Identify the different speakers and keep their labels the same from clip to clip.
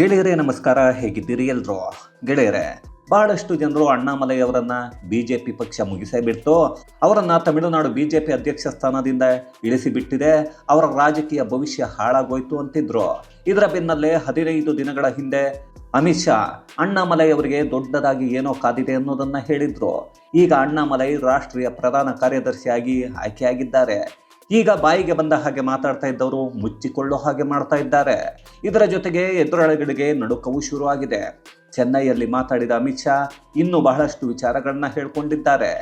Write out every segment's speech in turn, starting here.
Speaker 1: ಗೆಳೆಯರೇ, ನಮಸ್ಕಾರ. ಹೇಗಿದ್ದೀರಿ ಎಲ್ರು? ಗೆಳೆಯರೇ, ಬಹಳಷ್ಟು ಜನರು ಅಣ್ಣಾಮಲೈ ಅವರನ್ನ ಬಿಜೆಪಿ ಪಕ್ಷ ಮುಗಿಸೇ ಬಿಟ್ಟು ಅವರನ್ನ ತಮಿಳುನಾಡು ಬಿಜೆಪಿ ಅಧ್ಯಕ್ಷ ಸ್ಥಾನದಿಂದ ಇಳಿಸಿಬಿಟ್ಟಿದೆ. ಅವರ ರಾಜಕೀಯ ಭವಿಷ್ಯ ಹಾಳಾಗೋಯ್ತು ಅಂತಿದ್ರು. ಇದರ ಬೆನ್ನಲ್ಲೇ ಹದಿನೈದು ದಿನಗಳ ಹಿಂದೆ ಅಮಿತ್ ಶಾ ಅಣ್ಣಾಮಲೈ ಅವರಿಗೆ ದೊಡ್ಡದಾಗಿ ಏನೋ ಕಾದಿದೆ ಅನ್ನೋದನ್ನ ಹೇಳಿದ್ರು. ಈಗ ಅಣ್ಣಾಮಲೈ ರಾಷ್ಟ್ರೀಯ ಪ್ರಧಾನ ಕಾರ್ಯದರ್ಶಿಯಾಗಿ ಆಯ್ಕೆಯಾಗಿದ್ದಾರೆ. ಈಗ ಬಾಯಿಗೆ ಬಂದ ಹಾಗೆ ಮಾತಾಡ್ತಾ ಇದ್ದವರು ಮುಚ್ಚಿಕೊಳ್ಳೋ ಹಾಗೆ ಮಾಡ್ತಾ ಇದ್ದಾರೆ. ಇದರ ಜೊತೆಗೆ ಎದುರಾಳಿಗಳಿಗೆ ನಡುಕವು ಶುರುವಾಗಿದೆ. ಚೆನ್ನೈಯಲ್ಲಿ ಮಾತಾಡಿದ ಅಮಿತ್ ಶಾ ಇನ್ನೂ ಬಹಳಷ್ಟು ವಿಚಾರಗಳನ್ನ ಹೇಳ್ಕೊಂಡಿದ್ದಾರೆ.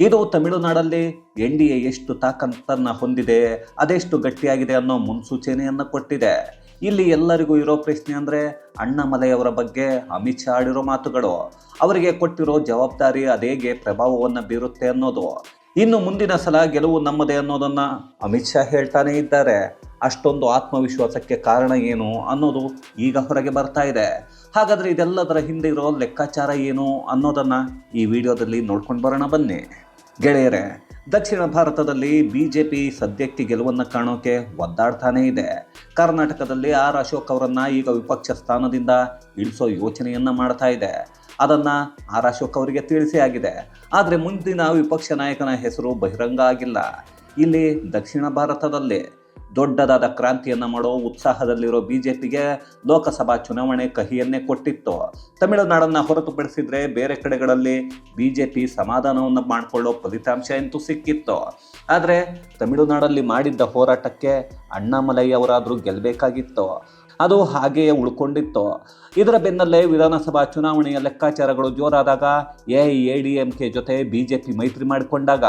Speaker 1: ಇದು ತಮಿಳುನಾಡಲ್ಲಿ ಎನ್ ಡಿ ಎ ಎಷ್ಟು ತಾಕತ್ತನ್ನು ಹೊಂದಿದೆ, ಅದೆಷ್ಟು ಗಟ್ಟಿಯಾಗಿದೆ ಅನ್ನೋ ಮುನ್ಸೂಚನೆಯನ್ನು ಕೊಟ್ಟಿದೆ. ಇಲ್ಲಿ ಎಲ್ಲರಿಗೂ ಇರೋ ಪ್ರಶ್ನೆ ಅಂದರೆ ಅಣ್ಣಾಮಲೆಯವರ ಬಗ್ಗೆ ಅಮಿತ್ ಶಾ ಆಡಿರೋ ಮಾತುಗಳು. ಅವರಿಗೆ ಕೊಟ್ಟಿರೋ ಜವಾಬ್ದಾರಿ ಅದೇಗೆ ಪ್ರಭಾವವನ್ನು ಬೀರುತ್ತೆ ಅನ್ನೋದು. ಇನ್ನು ಮುಂದಿನ ಸಲ ಗೆಲುವು ನಮ್ಮದೇ ಅನ್ನೋದನ್ನು ಅಮಿತ್ ಶಾ ಹೇಳ್ತಾನೆ ಇದ್ದಾರೆ. ಅಷ್ಟೊಂದು ಆತ್ಮವಿಶ್ವಾಸಕ್ಕೆ ಕಾರಣ ಏನು ಅನ್ನೋದು ಈಗ ಹೊರಗೆ ಬರ್ತಾ ಇದೆ. ಹಾಗಾದರೆ ಇದೆಲ್ಲದರ ಹಿಂದೆ ಇರೋ ಲೆಕ್ಕಾಚಾರ ಏನು ಅನ್ನೋದನ್ನು ಈ ವಿಡಿಯೋದಲ್ಲಿ ನೋಡ್ಕೊಂಡು ಬರೋಣ ಬನ್ನಿ. ಗೆಳೆಯರೇ, ದಕ್ಷಿಣ ಭಾರತದಲ್ಲಿ ಬಿ ಜೆ ಪಿ ಸದ್ಯಕ್ಕೆ ಗೆಲುವನ್ನು ಕಾಣೋಕೆ ಒದ್ದಾಡ್ತಾನೇ ಇದೆ. ಕರ್ನಾಟಕದಲ್ಲಿ ಆರ್ ಅಶೋಕ್ ಅವರನ್ನು ಈಗ ವಿಪಕ್ಷ ಸ್ಥಾನದಿಂದ ಇಳಿಸೋ ಯೋಚನೆಯನ್ನು ಮಾಡ್ತಾ ಇದೆ. ಅದನ್ನ ಆರ್ ಅಶೋಕ್ ಅವರಿಗೆ ತಿಳಿಸಿ ಆಗಿದೆ. ಆದರೆ ಮುಂದಿನ ವಿಪಕ್ಷ ನಾಯಕನ ಹೆಸರು ಬಹಿರಂಗ ಆಗಿಲ್ಲ. ಇಲ್ಲಿ ದಕ್ಷಿಣ ಭಾರತದಲ್ಲಿ ದೊಡ್ಡದಾದ ಕ್ರಾಂತಿಯನ್ನು ಮಾಡೋ ಉತ್ಸಾಹದಲ್ಲಿರೋ ಬಿ ಜೆ ಪಿಗೆ ಲೋಕಸಭಾ ಚುನಾವಣೆ ಕಹಿಯನ್ನೇ ಕೊಟ್ಟಿತ್ತು. ತಮಿಳುನಾಡನ್ನು ಹೊರತುಪಡಿಸಿದರೆ ಬೇರೆ ಕಡೆಗಳಲ್ಲಿ ಬಿ ಜೆ ಪಿ ಸಮಾಧಾನವನ್ನು ಮಾಡಿಕೊಳ್ಳೋ ಫಲಿತಾಂಶ ಅಂತೂ ಸಿಕ್ಕಿತ್ತು. ಆದರೆ ತಮಿಳುನಾಡಲ್ಲಿ ಮಾಡಿದ್ದ ಹೋರಾಟಕ್ಕೆ ಅಣ್ಣಾಮಲೈ ಅವರಾದರೂ ಗೆಲ್ಲಬೇಕಾಗಿತ್ತು ಅದು ಹಾಗೆಯೇ ಉಳ್ಕೊಂಡಿತ್ತು. ಇದರ ಬೆನ್ನಲ್ಲೇ ವಿಧಾನಸಭಾ ಚುನಾವಣೆಯ ಲೆಕ್ಕಾಚಾರಗಳು ಜೋರಾದಾಗ A A D M K ಜೊತೆ ಬಿಜೆಪಿ ಮೈತ್ರಿ ಮಾಡಿಕೊಂಡಾಗ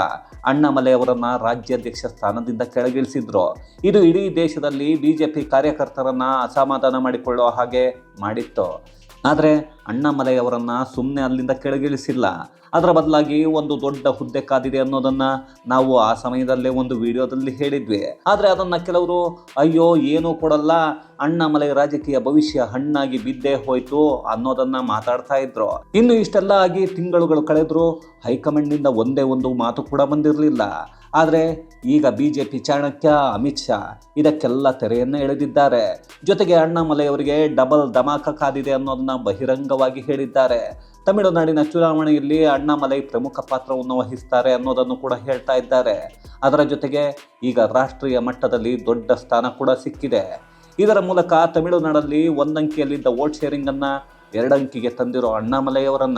Speaker 1: ಅಣ್ಣಾಮಲೆ ಅವರನ್ನ ರಾಜ್ಯಾಧ್ಯಕ್ಷ ಸ್ಥಾನದಿಂದ ಕೆಳಗಿಳಿಸಿದ್ರು. ಇದು ಇಡೀ ದೇಶದಲ್ಲಿ ಬಿಜೆಪಿ ಕಾರ್ಯಕರ್ತರನ್ನ ಅಸಮಾಧಾನ ಮಾಡಿಕೊಳ್ಳುವ ಹಾಗೆ ಮಾಡಿತ್ತು. ಆದರೆ ಅಣ್ಣಾಮಲೈ ಅವರನ್ನ ಸುಮ್ಮನೆ ಅಲ್ಲಿಂದ ಕೆಳಗಿಳಿಸಿಲ್ಲ. ಅದರ ಬದಲಾಗಿ ಒಂದು ದೊಡ್ಡ ಹುದ್ದೆ ಕಾದಿದೆ ಅನ್ನೋದನ್ನು ನಾವು ಆ ಸಮಯದಲ್ಲೇ ಒಂದು ವಿಡಿಯೋದಲ್ಲಿ ಹೇಳಿದ್ವಿ. ಆದರೆ ಅದನ್ನು ಕೆಲವರು, ಅಯ್ಯೋ, ಏನೂ ಕೊಡಲ್ಲ, ಅಣ್ಣಾಮಲೈ ರಾಜಕೀಯ ಭವಿಷ್ಯ ಹಣ್ಣಾಗಿ ಬಿದ್ದೇ ಹೋಯಿತು ಅನ್ನೋದನ್ನ ಮಾತಾಡ್ತಾ ಇದ್ರು. ಇನ್ನು ಇಷ್ಟೆಲ್ಲ ಆಗಿ ತಿಂಗಳುಗಳು ಕಳೆದ್ರು ಹೈಕಮಾಂಡ್ನಿಂದ ಒಂದೇ ಒಂದು ಮಾತು ಕೂಡ ಬಂದಿರಲಿಲ್ಲ. ಆದರೆ ಈಗ B J P Chanakya, Amit Shah ಇದಕ್ಕೆಲ್ಲ ತೆರೆಯನ್ನು ಎಳೆದಿದ್ದಾರೆ. ಜೊತೆಗೆ ಅಣ್ಣಾಮಲೆಯವರಿಗೆ ಡಬಲ್ ಧಮಾಕ ಕಾದಿದೆ ಅನ್ನೋದನ್ನ ಬಹಿರಂಗವಾಗಿ ಹೇಳಿದ್ದಾರೆ. ತಮಿಳುನಾಡಿನ ಚುನಾವಣೆಯಲ್ಲಿ ಅಣ್ಣಾಮಲೈ ಪ್ರಮುಖ ಪಾತ್ರವನ್ನು ವಹಿಸ್ತಾರೆ ಅನ್ನೋದನ್ನು ಕೂಡ ಹೇಳ್ತಾ ಇದ್ದಾರೆ. ಅದರ ಜೊತೆಗೆ ಈಗ ರಾಷ್ಟ್ರೀಯ ಮಟ್ಟದಲ್ಲಿ ದೊಡ್ಡ ಸ್ಥಾನ ಕೂಡ ಸಿಕ್ಕಿದೆ. ಇದರ ಮೂಲಕ ತಮಿಳುನಾಡಲ್ಲಿ ಒಂದಂಕಿಯಲ್ಲಿದ್ದ ವೋಟ್ ಶೇರಿಂಗನ್ನು ಎರಡಂಕಿಗೆ ತಂದಿರೋ ಅಣ್ಣಾಮಲೈ ಅವರನ್ನ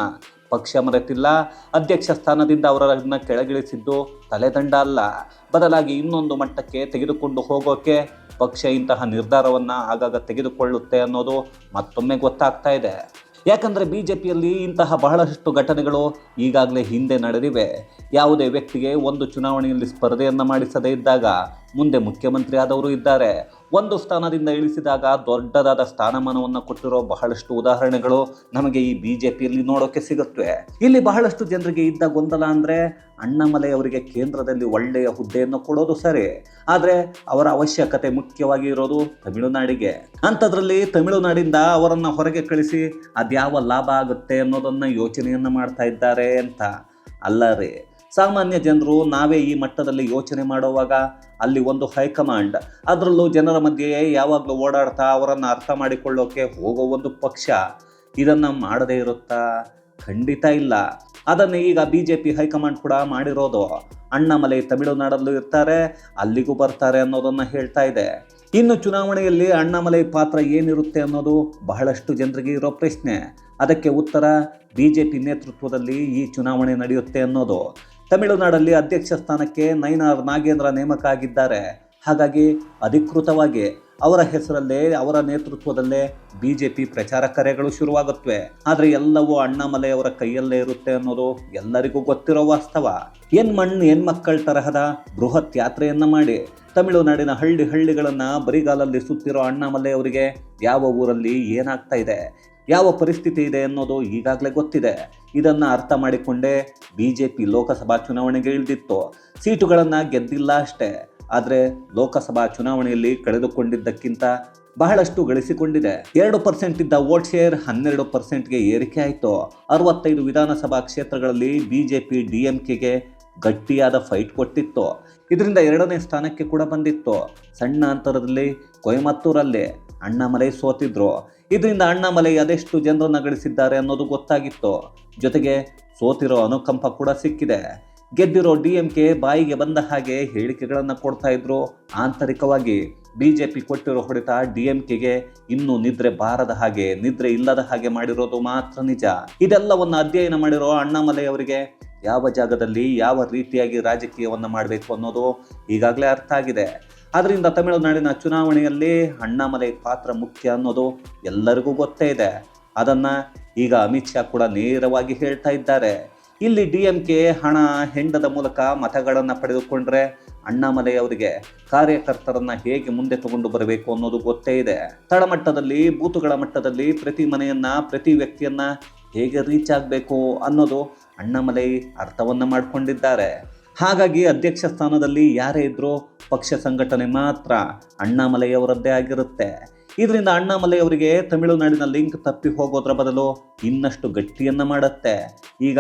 Speaker 1: ಪಕ್ಷ ಮರೆತಿಲ್ಲ. ಅಧ್ಯಕ್ಷ ಸ್ಥಾನದಿಂದ ಅವರನ್ನು ಕೆಳಗಿಳಿಸಿದ್ದು ತಲೆದಂಡ ಅಲ್ಲ. ಬದಲಾಗಿ ಇನ್ನೊಂದು ಮಟ್ಟಕ್ಕೆ ತೆಗೆದುಕೊಂಡು ಹೋಗೋಕೆ ಪಕ್ಷ ಇಂತಹ ನಿರ್ಧಾರವನ್ನು ಆಗಾಗ ತೆಗೆದುಕೊಳ್ಳುತ್ತೆ ಅನ್ನೋದು ಮತ್ತೊಮ್ಮೆ ಗೊತ್ತಾಗ್ತಾ ಇದೆ. ಯಾಕಂದರೆ ಬಿ ಜೆ ಪಿಯಲ್ಲಿ ಇಂತಹ ಬಹಳಷ್ಟು ಘಟನೆಗಳು ಈಗಾಗಲೇ ಹಿಂದೆ ನಡೆದಿವೆ. ಯಾವುದೇ ವ್ಯಕ್ತಿಗೆ ಒಂದು ಚುನಾವಣೆಯಲ್ಲಿ ಸ್ಪರ್ಧೆಯನ್ನು ಮಾಡಿಸದೇ ಇದ್ದಾಗ ಮುಂದೆ ಮುಖ್ಯಮಂತ್ರಿ ಆದವರು ಇದ್ದಾರೆ. ಒಂದು ಸ್ಥಾನದಿಂದ ಇಳಿಸಿದಾಗ ದೊಡ್ಡದಾದ ಸ್ಥಾನಮಾನವನ್ನು ಕೊಟ್ಟಿರೋ ಬಹಳಷ್ಟು ಉದಾಹರಣೆಗಳು ನಮಗೆ ಈ ಬಿ ಜೆ ಪಿಯಲ್ಲಿ ನೋಡೋಕೆ ಸಿಗುತ್ತವೆ ಇಲ್ಲಿ ಬಹಳಷ್ಟು ಜನರಿಗೆ ಇದ್ದ ಗೊಂದಲ ಅಂದರೆ ಅಣ್ಣಾಮಲೈ ಅವರಿಗೆ ಕೇಂದ್ರದಲ್ಲಿ ಒಳ್ಳೆಯ ಹುದ್ದೆಯನ್ನು ಕೊಡೋದು ಸರಿ. ಆದರೆ ಅವರ ಅವಶ್ಯಕತೆ ಮುಖ್ಯವಾಗಿ ಇರೋದು ತಮಿಳುನಾಡಿಗೆ. ಅಂಥದ್ರಲ್ಲಿ ತಮಿಳುನಾಡಿಂದ ಅವರನ್ನು ಹೊರಗೆ ಕಳಿಸಿ ಅದ್ಯಾವ ಲಾಭ ಆಗುತ್ತೆ ಅನ್ನೋದನ್ನು ಯೋಚನೆಯನ್ನು ಮಾಡ್ತಾ ಇದ್ದಾರೆ ಅಂತ. ಅಲ್ಲ ರೀ. ಸಾಮಾನ್ಯ ಜನರು ನಾವೇ ಈ ಮಟ್ಟದಲ್ಲಿ ಯೋಚನೆ ಮಾಡುವಾಗ ಅಲ್ಲಿ ಒಂದು ಹೈಕಮಾಂಡ್. ಅದರಲ್ಲೂ ಜನರ ಮಧ್ಯೆ ಯಾವಾಗಲೂ ಓಡಾಡ್ತಾ ಅವರನ್ನು ಅರ್ಥ ಮಾಡಿಕೊಳ್ಳೋಕೆ ಹೋಗೋ ಒಂದು ಪಕ್ಷ ಇದನ್ನು ಮಾಡದೇ ಇರುತ್ತಾ? ಖಂಡಿತ ಇಲ್ಲ. ಅದನ್ನು ಈಗ ಬಿ ಜೆ ಪಿ ಹೈಕಮಾಂಡ್ ಕೂಡ ಮಾಡಿರೋದು. ಅಣ್ಣಾಮಲೈ ತಮಿಳುನಾಡಲ್ಲೂ ಇರ್ತಾರೆ, ಅಲ್ಲಿಗೂ ಬರ್ತಾರೆ ಅನ್ನೋದನ್ನು ಹೇಳ್ತಾ ಇದೆ. ಇನ್ನು ಚುನಾವಣೆಯಲ್ಲಿ ಅಣ್ಣಾಮಲೈ ಪಾತ್ರ ಏನಿರುತ್ತೆ ಅನ್ನೋದು ಬಹಳಷ್ಟು ಜನರಿಗೆ ಇರೋ ಪ್ರಶ್ನೆ. ಅದಕ್ಕೆ ಉತ್ತರ ಬಿ ಜೆ ಪಿ ನೇತೃತ್ವದಲ್ಲಿ ಈ ಚುನಾವಣೆ ನಡೆಯುತ್ತೆ ಅನ್ನೋದು. ತಮಿಳುನಾಡಲ್ಲಿ ಅಧ್ಯಕ್ಷ ಸ್ಥಾನಕ್ಕೆ ನೈನಾರ್ ನಾಗೇಂದ್ರ ನೇಮಕ ಆಗಿದ್ದಾರೆ ಹಾಗಾಗಿ ಅಧಿಕೃತವಾಗಿ ಅವರ ಹೆಸರಲ್ಲೇ, ಅವರ ನೇತೃತ್ವದಲ್ಲೇ ಬಿ ಜೆ ಪಿ ಪ್ರಚಾರ ಕಾರ್ಯಗಳು ಶುರುವಾಗುತ್ತವೆ. ಆದರೆ ಎಲ್ಲವೂ ಅಣ್ಣಾಮಲೆಯವರ ಕೈಯಲ್ಲೇ ಇರುತ್ತೆ ಅನ್ನೋದು ಎಲ್ಲರಿಗೂ ಗೊತ್ತಿರೋ ವಾಸ್ತವ. ಏನ್ ಮಣ್ಣು ಹೆಣ್ಮಕ್ಕಳ ತರಹದ ಬೃಹತ್ ಯಾತ್ರೆಯನ್ನ ಮಾಡಿ. ತಮಿಳುನಾಡಿನ ಹಳ್ಳಿ ಹಳ್ಳಿಗಳನ್ನು ಬರಿಗಾಲಲ್ಲಿ ಸುತ್ತಿರೋ ಅಣ್ಣಾಮಲೆಯವರಿಗೆ ಯಾವ ಊರಲ್ಲಿ ಏನಾಗ್ತಾ ಇದೆ? ಯಾವ ಪರಿಸ್ಥಿತಿ ಇದೆ ಅನ್ನೋದು ಈಗಾಗಲೇ ಗೊತ್ತಿದೆ. ಇದನ್ನು ಅರ್ಥ ಮಾಡಿಕೊಂಡೇ ಬಿ ಜೆ ಪಿ ಲೋಕಸಭಾ ಚುನಾವಣೆಗೆ ಇಳಿದಿತ್ತು. ಸೀಟುಗಳನ್ನು ಗೆದ್ದಿಲ್ಲ ಅಷ್ಟೇ. ಆದರೆ ಲೋಕಸಭಾ ಚುನಾವಣೆಯಲ್ಲಿ ಕಳೆದುಕೊಂಡಿದ್ದಕ್ಕಿಂತ ಬಹಳಷ್ಟು ಗಳಿಸಿಕೊಂಡಿದೆ. ಎರಡು ಪರ್ಸೆಂಟ್ ಇದ್ದ ವೋಟ್ ಶೇರ್ ಹನ್ನೆರಡು ಪರ್ಸೆಂಟ್ಗೆ ಏರಿಕೆ ಆಯಿತು. ಅರವತ್ತೈದು ವಿಧಾನಸಭಾ ಕ್ಷೇತ್ರಗಳಲ್ಲಿ B J P D M ಕೆಗೆ ಗಟ್ಟಿಯಾದ ಫೈಟ್ ಕೊಟ್ಟಿತ್ತು. ಇದರಿಂದ ಎರಡನೇ ಸ್ಥಾನಕ್ಕೆ ಕೂಡ ಬಂದಿತ್ತು. ಸಣ್ಣ ಅಂತರದಲ್ಲಿ ಕೊಯಮತ್ತೂರಲ್ಲಿ ಅಣ್ಣಾಮಲೈ ಸೋತಿದ್ರು. ಇದರಿಂದ ಅಣ್ಣಾಮಲೈ ಅದೆಷ್ಟು ಜನರನ್ನ ಗಳಿಸಿದ್ದಾರೆ ಅನ್ನೋದು ಗೊತ್ತಾಗಿತ್ತು. ಜೊತೆಗೆ ಸೋತಿರೋ ಅನುಕಂಪ ಕೂಡ ಸಿಕ್ಕಿದೆ. ಗೆದ್ದಿರೋ ಡಿ ಎಂ ಕೆ ಬಾಯಿಗೆ ಬಂದ ಹಾಗೆ ಹೇಳಿಕೆಗಳನ್ನು ಕೊಡ್ತಾ ಇದ್ರು. ಆಂತರಿಕವಾಗಿ ಬಿ ಜೆ ಪಿ ಕೊಟ್ಟಿರೋ ಹೊಡೆತ ಡಿ ಎಂ ಕೆಗೆ ಇನ್ನೂ ನಿದ್ರೆ ಬಾರದ ಹಾಗೆ, ನಿದ್ರೆ ಇಲ್ಲದ ಹಾಗೆ ಮಾಡಿರೋದು ಮಾತ್ರ ನಿಜ. ಇದೆಲ್ಲವನ್ನು ಅಧ್ಯಯನ ಮಾಡಿರೋ ಅಣ್ಣಾಮಲೈ ಅವರಿಗೆ ಯಾವ ಜಾಗದಲ್ಲಿ ಯಾವ ರೀತಿಯಾಗಿ ರಾಜಕೀಯವನ್ನು ಮಾಡಬೇಕು ಅನ್ನೋದು ಈಗಾಗಲೇ ಅರ್ಥ ಆಗಿದೆ. ಅದರಿಂದ ತಮಿಳುನಾಡಿನ ಚುನಾವಣೆಯಲ್ಲಿ ಅಣ್ಣಾಮಲೈ ಪಾತ್ರ ಮುಖ್ಯ ಅನ್ನೋದು ಎಲ್ಲರಿಗೂ ಗೊತ್ತೇ ಇದೆ. ಅದನ್ನ ಈಗ ಅಮಿತ್ ಶಾ ಕೂಡ ನೇರವಾಗಿ ಹೇಳ್ತಾ ಇದ್ದಾರೆ. ಇಲ್ಲಿ ಡಿ ಎಂ ಕೆ ಹಣ ಹೆಂಡದ ಮೂಲಕ ಮತಗಳನ್ನು ಪಡೆದುಕೊಂಡ್ರೆ ಅಣ್ಣಾಮಲೈ ಅವರಿಗೆ ಕಾರ್ಯಕರ್ತರನ್ನ ಹೇಗೆ ಮುಂದೆ ತಗೊಂಡು ಬರಬೇಕು ಅನ್ನೋದು ಗೊತ್ತೇ ಇದೆ. ತಳಮಟ್ಟದಲ್ಲಿ, ಬೂತುಗಳ ಮಟ್ಟದಲ್ಲಿ ಪ್ರತಿ ಮನೆಯನ್ನ, ಪ್ರತಿ ವ್ಯಕ್ತಿಯನ್ನ ಹೇಗೆ ರೀಚ್ ಆಗಬೇಕು ಅನ್ನೋದು ಅಣ್ಣಾಮಲೈ ಅರ್ಥವನ್ನ ಮಾಡಿಕೊಂಡಿದ್ದಾರೆ. ಹಾಗಾಗಿ ಅಧ್ಯಕ್ಷ ಸ್ಥಾನದಲ್ಲಿ ಯಾರೇ ಇದ್ರೂ ಪಕ್ಷ ಸಂಘಟನೆ ಮಾತ್ರ ಅಣ್ಣಾಮಲೆಯವರದ್ದೇ ಆಗಿರುತ್ತೆ. ಇದರಿಂದ ಅಣ್ಣಾಮಲೆಯವರಿಗೆ ತಮಿಳುನಾಡಿನ ಲಿಂಕ್ ತಪ್ಪಿ ಹೋಗೋದ್ರ ಬದಲು ಇನ್ನಷ್ಟು ಗಟ್ಟಿಯನ್ನ ಮಾಡುತ್ತೆ. ಈಗ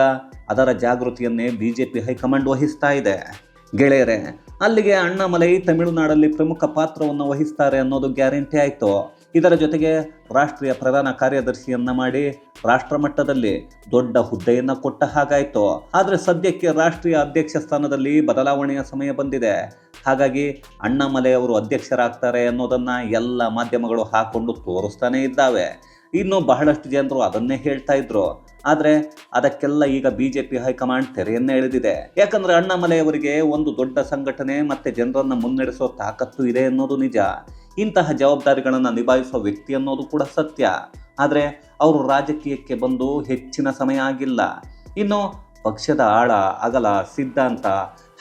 Speaker 1: ಅದರ ಜಾಗೃತಿಯನ್ನೇ B J P high command ವಹಿಸ್ತಾ ಇದೆ. ಗೆಳೆಯರೆ, ಅಲ್ಲಿಗೆ ಅಣ್ಣಾಮಲೈ ತಮಿಳುನಾಡಲ್ಲಿ ಪ್ರಮುಖ ಪಾತ್ರವನ್ನು ವಹಿಸ್ತಾರೆ ಅನ್ನೋದು ಗ್ಯಾರಂಟಿ ಆಯಿತು. ಇದರ ಜೊತೆಗೆ ರಾಷ್ಟ್ರೀಯ ಪ್ರಧಾನ ಕಾರ್ಯದರ್ಶಿಯನ್ನ ಮಾಡಿ ರಾಷ್ಟ್ರ ಮಟ್ಟದಲ್ಲಿ ದೊಡ್ಡ ಹುದ್ದೆಯನ್ನ ಕೊಟ್ಟ ಹಾಗಾಯಿತು. ಆದರೆ ಸದ್ಯಕ್ಕೆ ರಾಷ್ಟ್ರೀಯ ಅಧ್ಯಕ್ಷ ಸ್ಥಾನದಲ್ಲಿ ಬದಲಾವಣೆಯ ಸಮಯ ಬಂದಿದೆ. ಹಾಗಾಗಿ ಅಣ್ಣಾಮಲೆ ಅವರು ಅಧ್ಯಕ್ಷರಾಗ್ತಾರೆ ಅನ್ನೋದನ್ನ ಎಲ್ಲ ಮಾಧ್ಯಮಗಳು ಹಾಕೊಂಡು ತೋರಿಸ್ತಾನೆ ಇದ್ದಾವೆ. ಇನ್ನು ಬಹಳಷ್ಟು ಜನರು ಅದನ್ನೇ ಹೇಳ್ತಾ ಇದ್ರು. ಆದರೆ ಅದಕ್ಕೆಲ್ಲ ಈಗ ಬಿಜೆಪಿ ಹೈಕಮಾಂಡ್ ತೆರೆಯನ್ನೇ ಎಳೆದಿದೆ. ಯಾಕಂದ್ರೆ ಅಣ್ಣಾಮಲೆಯವರಿಗೆ ಒಂದು ದೊಡ್ಡ ಸಂಘಟನೆ ಮತ್ತೆ ಜನರನ್ನ ಮುನ್ನಡೆಸೋ ತಾಕತ್ತು ಇದೆ ಅನ್ನೋದು ನಿಜ. ಇಂತಹ ಜವಾಬ್ದಾರಿಗಳನ್ನು ನಿಭಾಯಿಸುವ ವ್ಯಕ್ತಿ ಅನ್ನೋದು ಕೂಡ ಸತ್ಯ. ಆದರೆ ಅವರು ರಾಜಕೀಯಕ್ಕೆ ಬಂದು ಹೆಚ್ಚಿನ ಸಮಯ ಆಗಿಲ್ಲ. ಇನ್ನು ಪಕ್ಷದ ಆಳ, ಅಗಲ, ಸಿದ್ಧಾಂತ,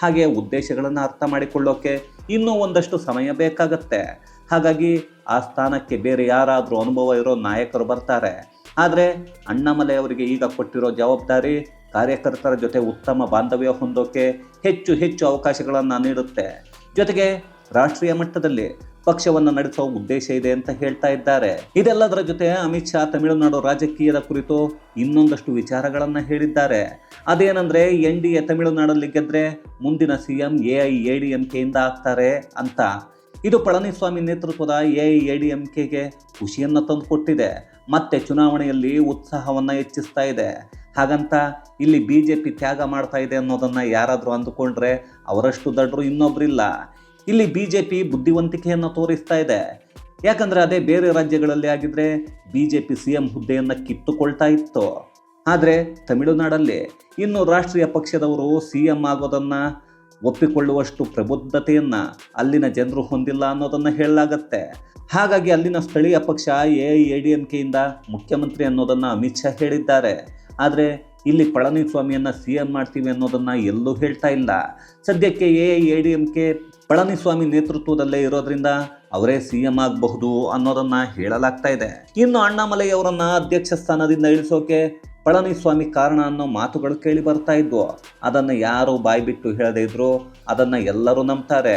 Speaker 1: ಹಾಗೆ ಉದ್ದೇಶಗಳನ್ನು ಅರ್ಥ ಮಾಡಿಕೊಳ್ಳೋಕೆ ಇನ್ನೂ ಒಂದಷ್ಟು ಸಮಯ ಬೇಕಾಗತ್ತೆ. ಹಾಗಾಗಿ ಆ ಸ್ಥಾನಕ್ಕೆ ಬೇರೆ ಯಾರಾದರೂ ಅನುಭವ ಇರೋ ನಾಯಕರು ಬರ್ತಾರೆ. ಆದರೆ ಅಣ್ಣಾಮಲೆಯವರಿಗೆ ಈಗ ಕೊಟ್ಟಿರೋ ಜವಾಬ್ದಾರಿ ಕಾರ್ಯಕರ್ತರ ಜೊತೆ ಉತ್ತಮ ಬಾಂಧವ್ಯ ಹೊಂದೋಕೆ ಹೆಚ್ಚು ಹೆಚ್ಚು ಅವಕಾಶಗಳನ್ನು ನೀಡುತ್ತೆ. ಜೊತೆಗೆ ರಾಷ್ಟ್ರೀಯ ಮಟ್ಟದಲ್ಲಿ ಪಕ್ಷವನ್ನು ನಡೆಸುವ ಉದ್ದೇಶ ಇದೆ ಅಂತ ಹೇಳ್ತಾ ಇದ್ದಾರೆ. ಇದೆಲ್ಲದರ ಜೊತೆ ಅಮಿತ್ ಶಾ ತಮಿಳುನಾಡು ರಾಜಕೀಯದ ಕುರಿತು ಇನ್ನೊಂದಷ್ಟು ವಿಚಾರಗಳನ್ನು ಹೇಳಿದ್ದಾರೆ. ಅದೇನಂದ್ರೆ, ಎನ್ ಡಿ ಎ ತಮಿಳುನಾಡಲ್ಲಿ ಗೆದ್ರೆ ಮುಂದಿನ CM A I A D M ಕೆಯಿಂದ ಆಗ್ತಾರೆ ಅಂತ. ಇದು ಪಳನಿಸ್ವಾಮಿ ನೇತೃತ್ವದ A I A D M ಕೆಗೆ ಖುಷಿಯನ್ನು ತಂದುಕೊಟ್ಟಿದೆ. ಮತ್ತೆ ಚುನಾವಣೆಯಲ್ಲಿ ಉತ್ಸಾಹವನ್ನು ಹೆಚ್ಚಿಸ್ತಾ ಇದೆ. ಹಾಗಂತ ಇಲ್ಲಿ ಬಿ ಜೆ ಪಿ ತ್ಯಾಗ ಮಾಡ್ತಾ ಇದೆ ಅನ್ನೋದನ್ನು ಯಾರಾದರೂ ಅಂದುಕೊಂಡ್ರೆ ಅವರಷ್ಟು ದಡ್ರು ಇನ್ನೊಬ್ರಿಲ್ಲ. ಇಲ್ಲಿ ಬಿ ಜೆ ಬುದ್ಧಿವಂತಿಕೆಯನ್ನು ತೋರಿಸ್ತಾ ಇದೆ. ಯಾಕಂದರೆ ಅದೇ ಬೇರೆ ರಾಜ್ಯಗಳಲ್ಲಿ ಆಗಿದ್ರೆ B J P C M ಹುದ್ದೆಯನ್ನು ಕಿತ್ತುಕೊಳ್ತಾ ಇತ್ತು. ಆದರೆ ತಮಿಳುನಾಡಲ್ಲಿ ಇನ್ನು ರಾಷ್ಟ್ರೀಯ ಪಕ್ಷದವರು ಸಿ ಎಂ ಆಗೋದನ್ನು ಒಪ್ಪಿಕೊಳ್ಳುವಷ್ಟು ಪ್ರಬುದ್ಧತೆಯನ್ನು ಅಲ್ಲಿನ ಜನರು ಹೊಂದಿಲ್ಲ ಅನ್ನೋದನ್ನು ಹೇಳಲಾಗತ್ತೆ. ಹಾಗಾಗಿ ಅಲ್ಲಿನ ಸ್ಥಳೀಯ ಪಕ್ಷ A I A D M ಕೆಯಿಂದ ಮುಖ್ಯಮಂತ್ರಿ ಅನ್ನೋದನ್ನು ಅಮಿತ್ ಶಾ ಹೇಳಿದ್ದಾರೆ. ಆದರೆ ಇಲ್ಲಿ ಪಳನಿಸ್ವಾಮಿಯನ್ನು ಸಿ ಎಂ ಮಾಡ್ತೀವಿ ಅನ್ನೋದನ್ನು ಎಲ್ಲೂ ಹೇಳ್ತಾ ಇಲ್ಲ. ಸದ್ಯಕ್ಕೆ A I A D M K Palaniswami ನೇತೃತ್ವದಲ್ಲೇ ಇರೋದ್ರಿಂದ ಅವರೇ ಸಿಎಂ ಆಗಬಹುದು ಅನ್ನೋದನ್ನ ಹೇಳಲಾಗ್ತಾ ಇದೆ. ಇನ್ನು ಅಣ್ಣಾಮಲೈ ಅವರನ್ನ ಅಧ್ಯಕ್ಷ ಸ್ಥಾನದಿಂದ ಇಳಿಸೋಕೆ ಪಳನಿಸ್ವಾಮಿ ಕಾರಣ ಅನ್ನೋ ಮಾತುಗಳು ಕೇಳಿ ಬರ್ತಾ ಇದ್ವು. ಅದನ್ನು ಯಾರು ಬಾಯಿ ಬಿಟ್ಟು ಹೇಳದೇ ಇದ್ರು, ಅದನ್ನ ಎಲ್ಲರೂ ನಂಬ್ತಾರೆ.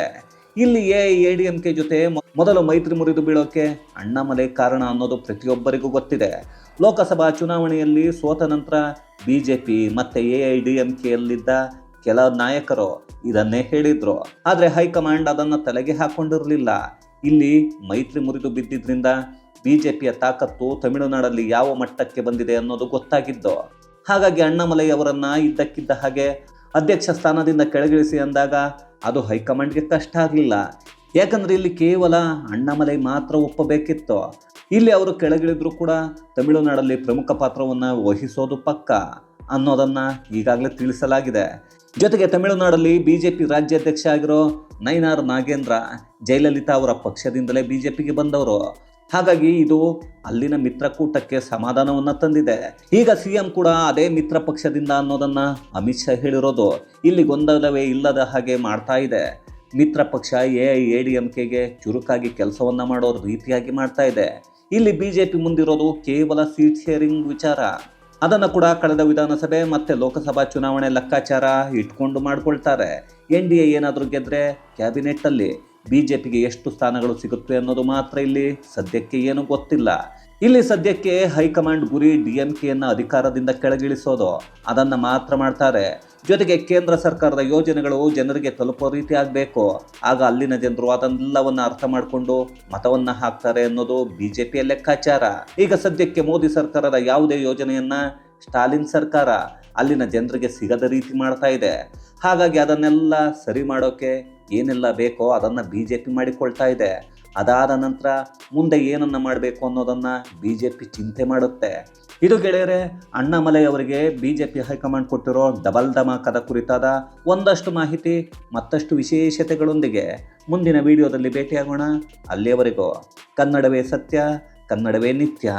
Speaker 1: ಇಲ್ಲಿ ಎ ಡಿ ಎಂ ಕೆ ಜೊತೆ ಮೊದಲು ಮೈತ್ರಿ ಮುರಿದು ಬೀಳೋಕೆ ಅಣ್ಣಾಮಲೈ ಕಾರಣ ಅನ್ನೋದು ಪ್ರತಿಯೊಬ್ಬರಿಗೂ ಗೊತ್ತಿದೆ. ಲೋಕಸಭಾ ಚುನಾವಣೆಯಲ್ಲಿ ಸೋತ ನಂತರ ಬಿ ಜೆ ಪಿ ಮತ್ತು ಎ ಐ ಡಿ ಎಂ ಕೆಯಲ್ಲಿದ್ದ ಕೆಲ ನಾಯಕರು ಇದನ್ನೇ ಹೇಳಿದ್ರು. ಆದರೆ ಹೈಕಮಾಂಡ್ ಅದನ್ನು ತಲೆಗೆ ಹಾಕೊಂಡಿರಲಿಲ್ಲ. ಇಲ್ಲಿ ಮೈತ್ರಿ ಮುರಿದು ಬಿದ್ದಿದ್ರಿಂದ ಬಿಜೆಪಿಯ ತಾಕತ್ತು ತಮಿಳುನಾಡಲ್ಲಿ ಯಾವ ಮಟ್ಟಕ್ಕೆ ಬಂದಿದೆ ಅನ್ನೋದು ಗೊತ್ತಾಗಿದ್ದು. ಹಾಗಾಗಿ ಅಣ್ಣಾಮಲೈ ಅವರನ್ನ ಇದ್ದಕ್ಕಿದ್ದ ಹಾಗೆ ಅಧ್ಯಕ್ಷ ಸ್ಥಾನದಿಂದ ಕೆಳಗಿಳಿಸಿ ಅಂದಾಗ ಅದು ಹೈಕಮಾಂಡ್ಗೆ ಕಷ್ಟ ಆಗಲಿಲ್ಲ. ಯಾಕಂದ್ರೆ ಇಲ್ಲಿ ಕೇವಲ ಅಣ್ಣಾಮಲೈ ಮಾತ್ರ ಒಪ್ಪಬೇಕಿತ್ತು. ಇಲ್ಲಿ ಅವರು ಕೆಳಗಿಳಿದ್ರು ಕೂಡ ತಮಿಳುನಾಡಲ್ಲಿ ಪ್ರಮುಖ ಪಾತ್ರವನ್ನು ವಹಿಸೋದು ಪಕ್ಕ ಅನ್ನೋದನ್ನ ಈಗಾಗಲೇ ತಿಳಿಸಲಾಗಿದೆ. ಜೊತೆಗೆ ತಮಿಳುನಾಡಲ್ಲಿ ಬಿಜೆಪಿ ರಾಜ್ಯಾಧ್ಯಕ್ಷ ಆಗಿರೋ ನೈನಾರ್ ನಾಗೇಂದ್ರ ಜಯಲಲಿತಾ ಅವರ ಪಕ್ಷದಿಂದಲೇ ಬಿಜೆಪಿಗೆ ಬಂದವರು. ಹಾಗಾಗಿ ಇದು ಅಲ್ಲಿನ ಮಿತ್ರಕೂಟಕ್ಕೆ ಸಮಾಧಾನವನ್ನು ತಂದಿದೆ. ಈಗ ಸಿಎಂ ಕೂಡ ಅದೇ ಮಿತ್ರ ಪಕ್ಷದಿಂದ ಅನ್ನೋದನ್ನ ಅಮಿತ್ ಶಾ ಹೇಳಿರೋದು. ಇಲ್ಲಿ ಗೊಂದಲವೇ ಇಲ್ಲದ ಹಾಗೆ ಮಾಡ್ತಾ ಇದೆ. ಮಿತ್ರ ಪಕ್ಷ A I A D M ಕೆಗೆ ಚುರುಕಾಗಿ ಕೆಲಸವನ್ನ ಮಾಡೋ ರೀತಿಯಾಗಿ ಮಾಡ್ತಾ ಇದೆ. ಇಲ್ಲಿ ಬಿಜೆಪಿ ಮುಂದಿರೋದು ಕೇವಲ ಸೀಟ್ ಶೇರಿಂಗ್ ವಿಚಾರ. ಅದನ್ನು ಕೂಡ ಕಳೆದ ವಿಧಾನಸಭೆ ಮತ್ತೆ ಲೋಕಸಭಾ ಚುನಾವಣೆ ಲೆಕ್ಕಾಚಾರ ಇಟ್ಕೊಂಡು ಮಾಡ್ಕೊಳ್ತಾರೆ. ಎನ್ ಡಿ ಎ ಏನಾದರೂ ಗೆದ್ದರೆ ಕ್ಯಾಬಿನೆಟ್ಟಲ್ಲಿ ಬಿ ಜೆ ಪಿಗೆ ಎಷ್ಟು ಸ್ಥಾನಗಳು ಸಿಗುತ್ತೆ ಅನ್ನೋದು ಮಾತ್ರ ಇಲ್ಲಿ ಸದ್ಯಕ್ಕೆ ಏನು ಗೊತ್ತಿಲ್ಲ. ಇಲ್ಲಿ ಸದ್ಯಕ್ಕೆ ಹೈಕಮಾಂಡ್ ಗುರಿ ಡಿ ಅಧಿಕಾರದಿಂದ ಕೆಳಗಿಳಿಸೋದು. ಅದನ್ನು ಮಾತ್ರ ಮಾಡ್ತಾರೆ. ಜೊತೆಗೆ ಕೇಂದ್ರ ಸರ್ಕಾರದ ಯೋಜನೆಗಳು ಜನರಿಗೆ ತಲುಪೋ ರೀತಿ ಆಗಬೇಕು. ಆಗ ಅಲ್ಲಿನ ಜನರು ಅದನ್ನೆಲ್ಲವನ್ನು ಅರ್ಥ ಮಾಡಿಕೊಂಡು ಮತವನ್ನು ಹಾಕ್ತಾರೆ ಅನ್ನೋದು ಬಿಜೆಪಿಯ ಲೆಕ್ಕಾಚಾರ. ಈಗ ಸದ್ಯಕ್ಕೆ ಮೋದಿ ಸರ್ಕಾರದ ಯಾವುದೇ ಯೋಜನೆಯನ್ನ ಸ್ಟಾಲಿನ್ ಸರ್ಕಾರ ಅಲ್ಲಿನ ಜನರಿಗೆ ಸಿಗದ ರೀತಿ ಮಾಡ್ತಾ ಇದೆ. ಹಾಗಾಗಿ ಅದನ್ನೆಲ್ಲ ಸರಿ ಮಾಡೋಕೆ ಏನೆಲ್ಲ ಬೇಕೋ ಅದನ್ನು ಬಿ ಜೆ ಪಿ ಮಾಡಿಕೊಳ್ತಾ ಇದೆ. ಅದಾದ ನಂತರ ಮುಂದೆ ಏನನ್ನ ಮಾಡಬೇಕು ಅನ್ನೋದನ್ನು ಬಿ ಜೆ ಪಿ ಚಿಂತೆ ಮಾಡುತ್ತೆ. ಇದು ಗೆಳೆಯರೆ ಅಣ್ಣಾಮಲೈ ಅವರಿಗೆ ಪಿ ಹೈಕಮಾಂಡ್ ಕೊಟ್ಟಿರೋ ಡಬಲ್ ಧಮಾಕದ ಕುರಿತಾದ ಒಂದಷ್ಟು ಮಾಹಿತಿ, ಮತ್ತಷ್ಟು ವಿಶೇಷತೆಗಳೊಂದಿಗೆ ಮುಂದಿನ ವಿಡಿಯೋದಲ್ಲಿ ಭೇಟಿಯಾಗೋಣ. ಅಲ್ಲಿಯವರೆಗೂ ಕನ್ನಡವೇ ಸತ್ಯ, ಕನ್ನಡವೇ ನಿತ್ಯ.